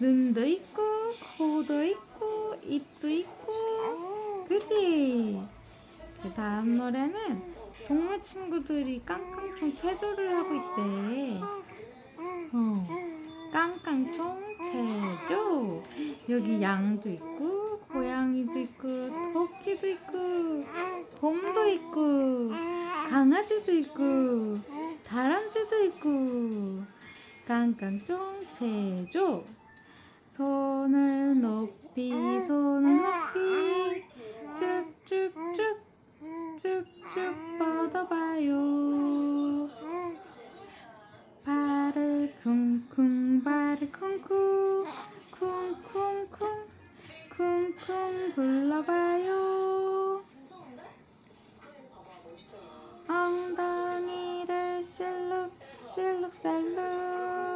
눈도 있고 코도 있고 입도 있고 그지? 그 다음 노래는 동물 친구들이 깡깡총 체조를 하고 있대. 어, 깡깡총 체조. 여기 양도 있고 고양이도 있고 토끼도 있고 곰도 있고 강아지도 있고 다람쥐도 있고 깡깡총 체조. 손을 높이 손을 높이. 쭉쭉쭉. 쭉쭉 뻗어봐요. 발을 쿵쿵 발을 쿵쿵. 쿵쿵쿵. 쿵쿵 굴러봐요. 엉덩이를 실룩 실룩 살룩